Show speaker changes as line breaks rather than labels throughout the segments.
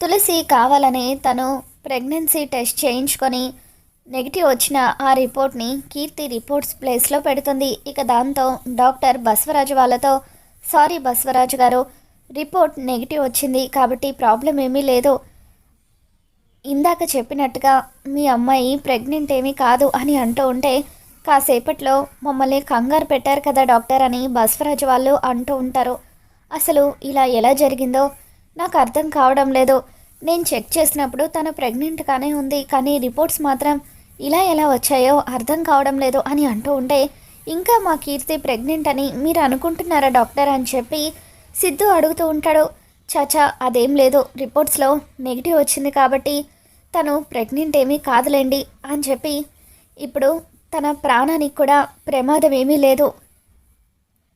తులసి కావాలని తను pregnancy test చేయించుకొని నెగిటివ్ వచ్చిన ఆ రిపోర్ట్ని కీర్తి రిపోర్ట్స్ ప్లేస్లో పెడుతుంది. ఇక దాంతో డాక్టర్ బసవరాజు వాళ్ళతో సారీ బస్వరాజు గారు రిపోర్ట్ నెగిటివ్ వచ్చింది కాబట్టి ప్రాబ్లం ఏమీ లేదు. ఇందాక చెప్పినట్టుగా మీ అమ్మాయి ప్రెగ్నెంట్ ఏమీ కాదు అని అంటూ ఉంటే కాసేపట్లో మమ్మల్ని కంగారు పెట్టారు కదా డాక్టర్ అని బస్వరాజు వాళ్ళు అంటూ ఉంటారు. అసలు ఇలా ఎలా జరిగిందో నాకు అర్థం కావడం లేదు. నేను చెక్ చేసినప్పుడు తను ప్రెగ్నెంట్గానే ఉంది. కానీ రిపోర్ట్స్ మాత్రం ఇలా ఎలా వచ్చాయో అర్థం కావడం లేదు అని అంటూ ఉంటే ఇంకా మా కీర్తి ప్రెగ్నెంట్ అని మీరు అనుకుంటున్నారా డాక్టర్ అని చెప్పి సిద్ధు అడుగుతూ ఉంటాడు. చాచా అదేం లేదు. రిపోర్ట్స్లో నెగిటివ్ వచ్చింది కాబట్టి తను ప్రెగ్నెంట్ ఏమీ కాదులేండి అని చెప్పి ఇప్పుడు తన ప్రాణానికి కూడా ప్రమాదం ఏమీ లేదు.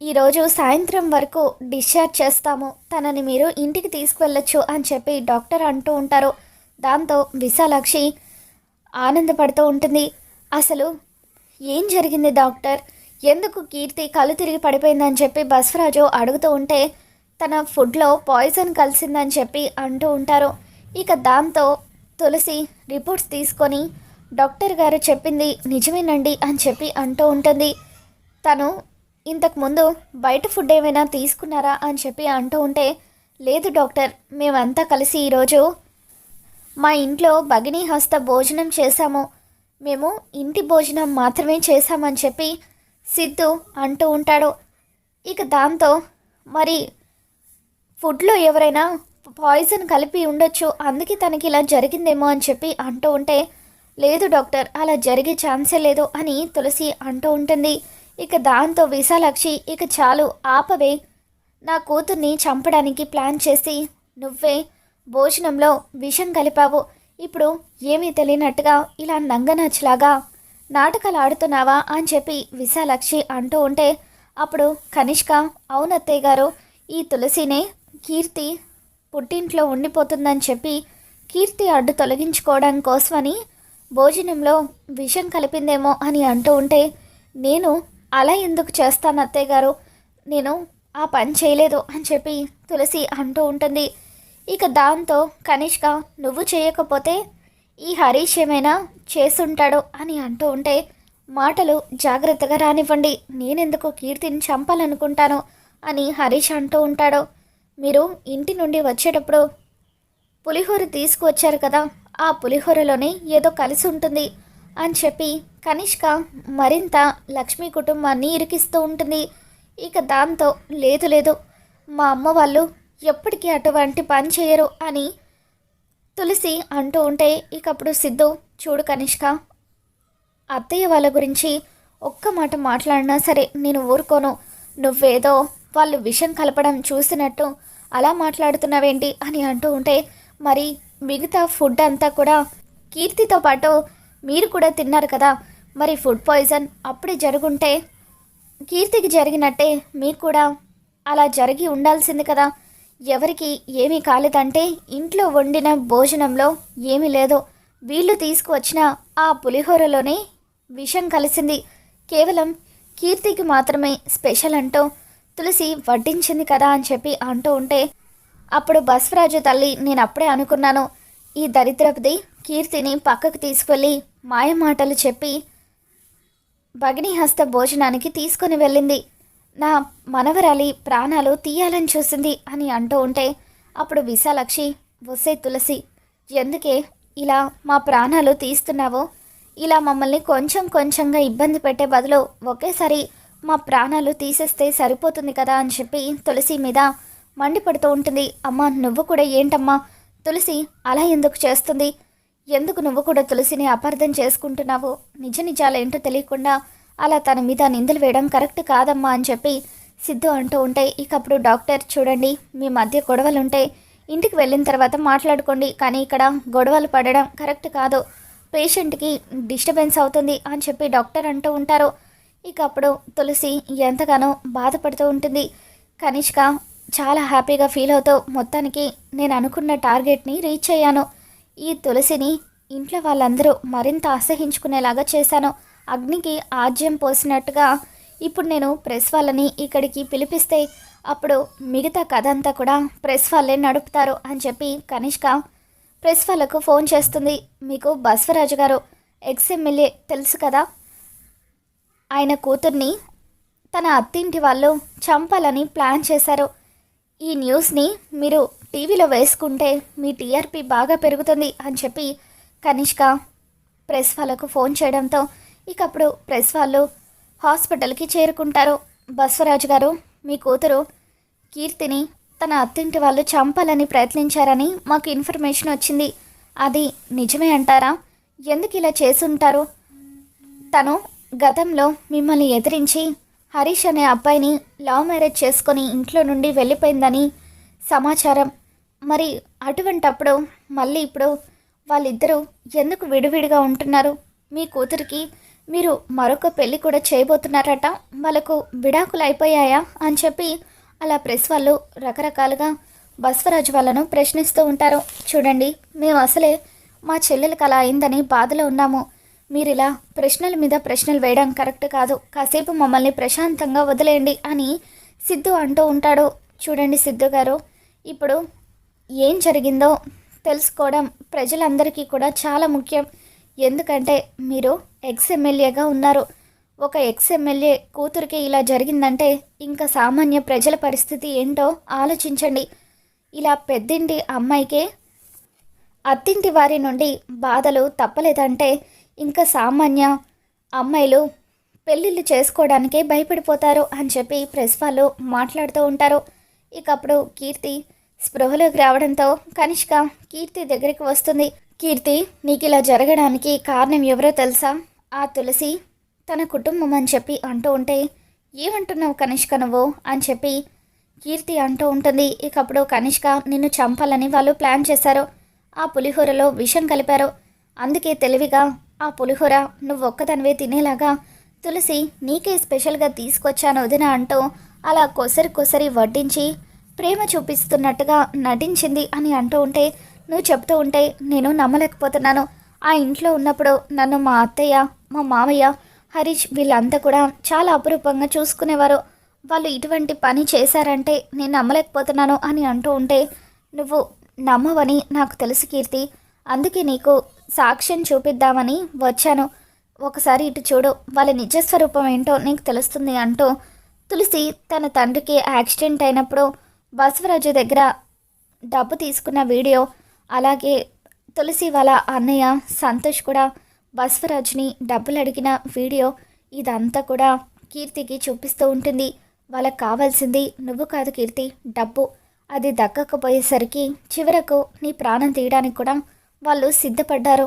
ఈరోజు సాయంత్రం వరకు డిశ్చార్జ్ చేస్తాము. తనని మీరు ఇంటికి తీసుకువెళ్ళొచ్చు అని చెప్పి డాక్టర్ అంటూ ఉంటారు. దాంతో విశాలాక్షి ఆనందపడుతూ ఉంటుంది. అసలు ఏం జరిగింది డాక్టర్? ఎందుకు కీర్తి కళ్ళు తిరిగి పడిపోయిందని చెప్పి బస్వరాజు అడుగుతూ ఉంటే తన ఫుడ్లో పాయిజన్ కలిసిందని చెప్పి అంటూ ఉంటారు. ఇక దాంతో తులసి రిపోర్ట్స్ తీసుకొని డాక్టర్ గారు చెప్పింది నిజమేనండి అని చెప్పి అంటూ ఉంటుంది. తను ఇంతకుముందు బయట ఫుడ్ ఏమైనా తీసుకున్నారా అని చెప్పి అంటూ ఉంటే లేదు డాక్టర్ మేమంతా కలిసి ఈరోజు మా ఇంట్లో భగిని హస్త భోజనం చేశాము. మేము ఇంటి భోజనం మాత్రమే చేశామని చెప్పి సిద్ధు అంటూ ఉంటాడు. ఇక దాంతో మరి ఫుడ్లో ఎవరైనా పాయిజన్ కలిపి ఉండొచ్చు అందుకే తనకి ఇలా జరిగిందేమో అని చెప్పి అంటూ ఉంటే లేదు డాక్టర్ అలా జరిగే ఛాన్సే లేదు అని తులసి అంటూ ఉంటుంది. ఇక దాంతో విశాలాక్షి ఇక చాలు ఆపవే. నా కూతుర్ని చంపడానికి ప్లాన్ చేసి నువ్వే భోజనంలో విషం కలిపావు. ఇప్పుడు ఏమీ తెలియనట్టుగా ఇలా నంగనచ్చలాగా నాటకాలు ఆడుతున్నావా అని చెప్పి విశాలాక్షి అంటూ ఉంటే అప్పుడు కనిష్క అవునత్తయ్య గారు ఈ తులసినే కీర్తి పుట్టింట్లో ఉండిపోతుందని చెప్పి కీర్తి అడ్డు తొలగించుకోవడం కోసమని భోజనంలో విషం కలిపిందేమో అని అంటూ ఉంటే నేను అలా ఎందుకు చేస్తాను అత్తయ్య గారు? నేను ఆ పని చేయలేదు అని చెప్పి తులసి అంటూ ఉంటుంది. ఇక దాంతో కనిష్క నువ్వు చేయకపోతే ఈ హరీష్ ఏమైనా చేసుంటాడు? అని అంటూ ఉంటే మాటలు జాగ్రత్తగా రానివ్వండి. నేనెందుకు కీర్తిని చంపాలనుకుంటాను? అని హరీష్ అంటూ ఉంటాడు. మీరు ఇంటి నుండి వచ్చేటప్పుడు పులిహోర తీసుకువచ్చారు కదా ఆ పులిహోరలోనే ఏదో కలిసి ఉంటుంది. అని చెప్పి కనిష్క మరింత లక్ష్మీ కుటుంబాన్ని ఇరికిస్తూ ఉంటుంది. ఇక దాంతో లేదు లేదు మా అమ్మ వాళ్ళు ఎప్పటికీ అటువంటి పని చేయరు అని తులసి అంటూ ఉంటే ఇక అప్పుడు సిద్ధు చూడు కనిష్క అత్తయ్య వాళ్ళ గురించి ఒక్క మాట మాట్లాడినా సరే నేను ఊరుకోను. నువ్వేదో వాళ్ళు విషం కలపడం చూసినట్టు అలా మాట్లాడుతున్నావేంటి అని అంటూ ఉంటే మరి మిగతా ఫుడ్ అంతా కూడా కీర్తితో పాటు మీరు కూడా తిన్నారు కదా. మరి ఫుడ్ పాయిజన్ అప్పుడే జరుగుంటే కీర్తికి జరిగినట్టే మీకు కూడా అలా జరిగి ఉండాల్సింది కదా. ఎవరికి ఏమీ కాలేదంటే ఇంట్లో వండిన భోజనంలో ఏమీ లేదు. వీళ్ళు తీసుకువచ్చిన ఆ పులిహోరలోనే విషం కలిసింది. కేవలం కీర్తికి మాత్రమే స్పెషల్ అంటూ తులసి వడ్డించింది కదా అని చెప్పి అంటూ ఉంటే అప్పుడు బస్వరాజు తల్లి నేను అప్పుడే అనుకున్నాను. ఈ దరిద్రపది కీర్తిని పక్కకు తీసుకువెళ్ళి మాయమాటలు చెప్పి భగినిహస్త భోజనానికి తీసుకొని వెళ్ళింది. నా మనవరాలి ప్రాణాలు తీయాలని చూసింది అని అంటూ ఉంటే అప్పుడు విశాలక్షి వసే తులసి ఎందుకే ఇలా మా ప్రాణాలు తీస్తున్నావో? ఇలా మమ్మల్ని కొంచెం కొంచెంగా ఇబ్బంది పెట్టే బదులు ఒకేసారి మా ప్రాణాలు తీసేస్తే సరిపోతుంది కదా? అని చెప్పి తులసి మీద మండిపడుతూ ఉంటుంది. అమ్మ నువ్వు కూడా ఏంటమ్మా? తులసి అలా ఎందుకు చేస్తుంది? ఎందుకు నువ్వు కూడా తులసిని అపార్థం చేసుకుంటున్నావు? నిజ నిజాలేంటో తెలియకుండా అలా తన మీద నిందలు వేయడం కరెక్ట్ కాదమ్మా అని చెప్పి సిద్ధు అంటూ ఉంటే ఇక అప్పుడు డాక్టర్ చూడండి మీ మధ్య గొడవలు ఉంటే ఇంటికి వెళ్ళిన తర్వాత మాట్లాడుకోండి కానీ ఇక్కడ గొడవలు పడడం కరెక్ట్ కాదు. పేషెంట్కి డిస్టర్బెన్స్ అవుతుంది అని చెప్పి డాక్టర్ అంటూ ఉంటారు. ఇక అప్పుడు తులసి ఎంతగానో బాధపడుతూ ఉంటుంది. కనిష్క చాలా హ్యాపీగా ఫీల్ అవుతూ మొత్తానికి నేను అనుకున్న టార్గెట్ని రీచ్ అయ్యాను. ఈ తులసిని ఇంట్లో వాళ్ళందరూ మరింత అసహించుకునేలాగా చేశాను. అగ్నికి ఆజ్యం పోసినట్టుగా ఇప్పుడు నేను ప్రెస్ వాళ్ళని ఇక్కడికి పిలిపిస్తే అప్పుడు మిగతా కథ అంతా కూడా ప్రెస్ వాళ్ళే నడుపుతారు అని చెప్పి కనిష్క ప్రెస్ వాళ్ళకు ఫోన్ చేస్తుంది. మీకు బస్వరాజు గారు ఎక్స్ఎమ్మెల్యే తెలుసు కదా? ఆయన కూతుర్ని తన అత్తింటి వాళ్ళు చంపాలని ప్లాన్ చేశారు. ఈ న్యూస్ని మీరు టీవీలో వేసుకుంటే మీ టీఆర్పీ బాగా పెరుగుతుంది అని చెప్పి కనిష్క ప్రెస్ వాళ్ళకు ఫోన్ చేయడంతో ఇక అప్పుడు ప్రెస్ వాళ్ళు హాస్పిటల్కి చేరుకుంటారు. బస్వరాజు గారు మీ కూతురు కీర్తిని తన అత్తింటి వాళ్ళు చంపాలని ప్రయత్నించారని మాకు ఇన్ఫర్మేషన్ వచ్చింది. అది నిజమే అంటారా? ఎందుకు ఇలా చేసుంటారు? తను గతంలో మిమ్మల్ని ఎదిరించి హరీష్ అనే అబ్బాయిని లవ్ మ్యారేజ్ చేసుకొని ఇంట్లో నుండి వెళ్ళిపోయిందని సమాచారం. మరి అటువంటప్పుడు మళ్ళీ ఇప్పుడు వాళ్ళిద్దరూ ఎందుకు విడివిడిగా ఉంటున్నారు? మీ కూతురికి మీరు మరొక పెళ్ళి కూడా చేయబోతున్నారట వాళ్ళకు విడాకులు అయిపోయాయా అని చెప్పి అలా ప్రెస్ వాళ్ళు రకరకాలుగా బస్వరాజు వాళ్ళను ప్రశ్నిస్తూ ఉంటారు. చూడండి మేము అసలే మా చెల్లెలకు అలా అయిందని బాధలో ఉన్నాము. మీరు ఇలా ప్రశ్నల మీద ప్రశ్నలు వేయడం కరెక్ట్ కాదు. కాసేపు మమ్మల్ని ప్రశాంతంగా వదిలేయండి అని సిద్ధు అంటూ ఉంటాడు. చూడండి సిద్ధు గారు ఇప్పుడు ఏం జరిగిందో తెలుసుకోవడం ప్రజలందరికీ కూడా చాలా ముఖ్యం. ఎందుకంటే మీరు ఎక్స్ ఎమ్మెల్యేగా ఉన్నారు. ఒక ఎక్స్ ఎమ్మెల్యే కూతురికి ఇలా జరిగిందంటే ఇంకా సామాన్య ప్రజల పరిస్థితి ఏంటో ఆలోచించండి. ఇలా పెద్దింటి అమ్మాయికే అత్తింటి వారి నుండి బాధలు తప్పలేదంటే ఇంకా సామాన్య అమ్మాయిలు పెళ్ళిళ్ళు చేసుకోవడానికే భయపడిపోతారు అని చెప్పి ప్రెస్ వాళ్ళు మాట్లాడుతూ ఉంటారు. ఇక అప్పుడు కీర్తి స్పృహలోకి రావడంతో కనిష్క కీర్తి దగ్గరికి వస్తుంది. కీర్తి నీకు ఇలా జరగడానికి కారణం ఎవరో తెలుసా? ఆ తులసి తన కుటుంబం అని చెప్పి అంటూ ఉంటే ఏమంటున్నావు కనిష్క నువ్వు? అని చెప్పి కీర్తి అంటూ ఉంటుంది. ఇక అప్పుడు కనిష్క నిన్ను చంపాలని వాళ్ళు ప్లాన్ చేశారు. ఆ పులిహోరలో విషం కలిపారు. అందుకే తెలివిగా ఆ పులిహోర నువ్వు ఒక్కదనివే తినేలాగా తులసి నీకే స్పెషల్గా తీసుకొచ్చాను వదిన అంటూ అలా కొసరి కొసరి వడ్డించి ప్రేమ చూపిస్తున్నట్టుగా నటించింది అని అంటూ ఉంటే నువ్వు చెప్తూ ఉంటే నేను నమ్మలేకపోతున్నాను. ఆ ఇంట్లో ఉన్నప్పుడు నన్ను మా అత్తయ్య మా మామయ్య హరీష్ వీళ్ళంతా కూడా చాలా అపురూపంగా చూసుకునేవారు. వాళ్ళు ఇటువంటి పని చేశారంటే నేను నమ్మలేకపోతున్నాను అని అంటూ ఉంటే నువ్వు నమ్మవని నాకు తెలుసు కీర్తి. అందుకే నీకు సాక్ష్యం చూపిద్దామని వచ్చాను. ఒకసారి ఇటు చూడు వాళ్ళ నిజస్వరూపం ఏంటో నీకు తెలుస్తుంది అంటూ తులసి తన తండ్రికి యాక్సిడెంట్ అయినప్పుడు బసవరాజు దగ్గర డబ్బు తీసుకున్న వీడియో అలాగే తులసి వాళ్ళ అన్నయ్య సంతోష్ కూడా బసవరాజుని డబ్బులు అడిగిన వీడియో ఇదంతా కూడా కీర్తికి చూపిస్తూ ఉంటుంది. వాళ్ళకి కావాల్సింది నువ్వు కాదు కీర్తి డబ్బు. అది దక్కకపోయేసరికి చివరకు నీ ప్రాణం తీయడానికి కూడా వాళ్ళు సిద్ధపడ్డారు.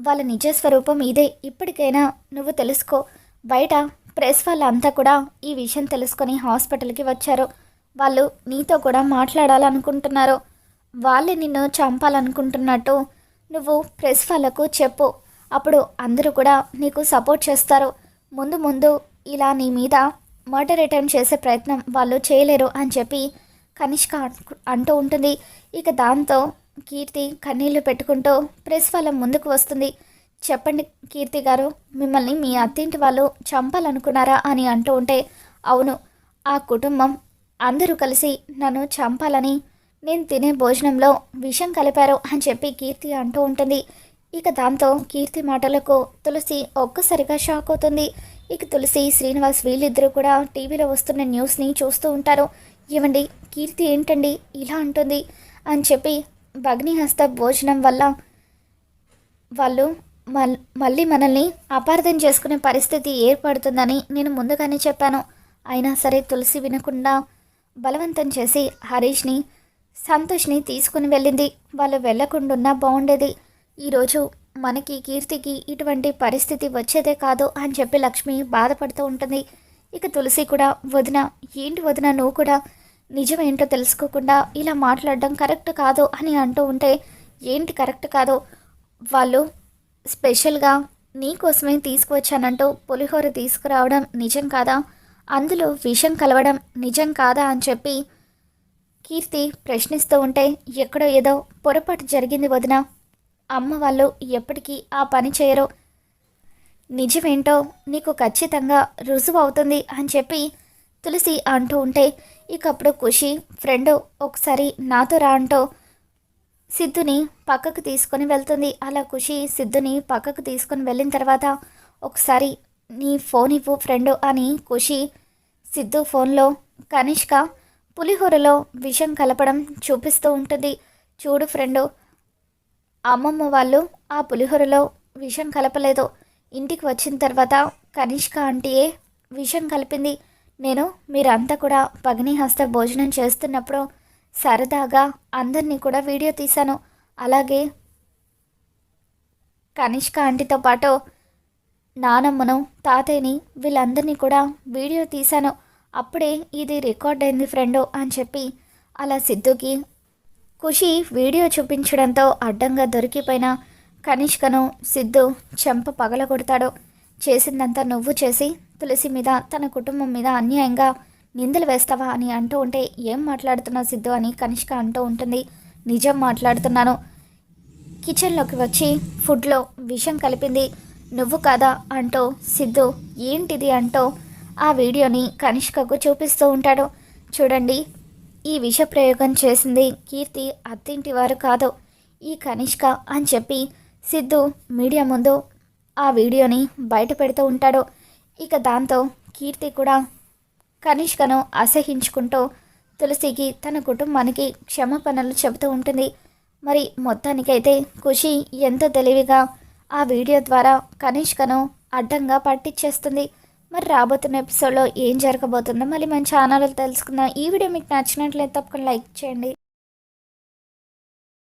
వాళ్ళ నిజస్వరూపం ఇదే. ఇప్పటికైనా నువ్వు తెలుసుకో. బయట ప్రెస్ వాళ్ళంతా కూడా ఈ విషయం తెలుసుకొని హాస్పిటల్కి వచ్చారు. వాళ్ళు నీతో కూడా మాట్లాడాలనుకుంటున్నారు. వాళ్ళే నిన్ను చంపాలనుకుంటున్నట్టు నువ్వు ప్రెస్ వాళ్ళకు చెప్పు. అప్పుడు అందరూ కూడా నీకు సపోర్ట్ చేస్తారు. ముందు ముందు ఇలా నీ మీద మర్డర్ అటెంప్ట్ చేసే ప్రయత్నం వాళ్ళు చేయలేరు అని చెప్పి కనిష్క అంటూ ఉంటుంది. ఇక దాంతో కీర్తి కన్నీళ్ళు పెట్టుకుంటూ ప్రెస్ వాళ్ళ ముందుకు వస్తుంది. చెప్పండి కీర్తి గారు మిమ్మల్ని మీ అత్తింటి వాళ్ళు చంపాలనుకున్నారా అని అంటూ ఉంటే అవును ఆ కుటుంబం అందరూ కలిసి నన్ను చంపాలని నేను తినే భోజనంలో విషం కలిపారు అని చెప్పి కీర్తి అంటూ ఉంటుంది. ఇక దాంతో కీర్తి మాటలకు తులసి ఒక్కసారిగా షాక్ అవుతుంది. ఇక తులసి శ్రీనివాస్ వీళ్ళిద్దరూ కూడా టీవీలో వస్తున్న న్యూస్ని చూస్తూ ఉంటారు. ఏమండి కీర్తి ఏంటండి ఇలా అంటుంది అని చెప్పి భగ్నిహస్త భోజనం వల్ల వాళ్ళు మల్ మళ్ళీ మనల్ని అపార్థం చేసుకునే పరిస్థితి ఏర్పడుతుందని నేను ముందుగానే చెప్పాను. అయినా సరే తులసి వినకుండా బలవంతం చేసి హరీష్ని సంతోష్ని తీసుకుని వెళ్ళింది. వాళ్ళు వెళ్ళకుండా బాగుండేది ఈరోజు మనకి కీర్తికి ఇటువంటి పరిస్థితి వచ్చేదే కాదు అని చెప్పి లక్ష్మి బాధపడుతూ ఉంటుంది. ఇక తులసి కూడా వదిన ఏంటి వదిన నువ్వు కూడా నిజమేంటో తెలుసుకోకుండా ఇలా మాట్లాడడం కరెక్ట్ కాదు అని అంటూ ఉంటే ఏంటి కరెక్ట్ కాదు? వాళ్ళు స్పెషల్గా నీకోసమే తీసుకువచ్చానంటూ పులిహోర తీసుకురావడం నిజం కాదా? అందులో విషం కలవడం నిజం కాదా అని చెప్పి కీర్తి ప్రశ్నిస్తూ ఉంటే ఎక్కడో ఏదో పొరపాటు జరిగింది వదిన. అమ్మ వాళ్ళు ఎప్పటికీ ఆ పని చేయరు. నిజమేంటో నీకు ఖచ్చితంగా రుజువు అవుతుంది అని చెప్పి తులసి అంటూ ఉంటే ఇక అప్పుడు ఖుషి ఫ్రెండ్ ఒకసారి నాతో రా అంటూ సిద్ధుని పక్కకు తీసుకొని వెళ్తుంది. అలా ఖుషి సిద్ధుని పక్కకు తీసుకొని వెళ్ళిన తర్వాత ఒకసారి నీ ఫోన్ ఇవ్వు ఫ్రెండ్ అని ఖుషి సిద్ధు ఫోన్లో కనిష్క పులిహోరలో విషం కలపడం చూపిస్తూ ఉంటుంది. చూడు ఫ్రెండు అమ్మమ్మ వాళ్ళు ఆ పులిహోరలో విషం కలపలేదు. ఇంటికి వచ్చిన తర్వాత కనిష్క ఆంటీయే విషం కలిపింది. నేను మీరంతా కూడా పగని హస్త భోజనం చేస్తున్నప్పుడు సరదాగా అందరినీ కూడా వీడియో తీశాను. అలాగే కనిష్క ఆంటీతో పాటు నానమ్మను తాతయ్యని వీళ్ళందరినీ కూడా వీడియో తీశాను. అప్పుడే ఇది రికార్డ్ అయింది ఫ్రెండు అని చెప్పి అలా సిద్ధుకి ఖుషి వీడియో చూపించడంతో అడ్డంగా దొరికిపోయిన కనిష్కను సిద్ధు చెంప పగలగొడతాడు. చేసిందంతా నువ్వు చేసి తులసి మీద తన కుటుంబం మీద అన్యాయంగా నిందలు వేస్తావా అని అంటూ ఉంటే ఏం మాట్లాడుతున్నావు సిద్ధు అని కనిష్క అంటూ ఉంటుంది. నిజం మాట్లాడుతున్నాను. కిచెన్లోకి వచ్చి ఫుడ్లో విషం కలిపింది. నువ్వు కాదా అంటూ సిద్ధు ఏంటిది అంటూ ఆ వీడియోని కనిష్కకు చూపిస్తూ ఉంటాడు. చూడండి ఈ విష ప్రయోగం చేసింది కీర్తి అత్తింటి వారు కాదు ఈ కనిష్క అని చెప్పి సిద్ధు మీడియా ముందు ఆ వీడియోని బయట పెడుతూ ఉంటాడు. ఇక దాంతో కీర్తి కూడా కనిష్కను అసహించుకుంటూ తులసికి తన కుటుంబానికి క్షమాపణలు చెబుతూ ఉంటుంది. మరి మొత్తానికైతే ఖుషి ఎంతో తెలివిగా ఆ వీడియో ద్వారా కనిష్కను అడ్డంగా పట్టించేస్తుంది మరి రాబోతున్న ఎపిసోడ్లో ఏం జరగబోతుందో మళ్ళీ మన ఛానల్లో తెలుసుకుందాం. ఈ వీడియో మీకు నచ్చినట్లయితే తప్పకుండా లైక్ చేయండి.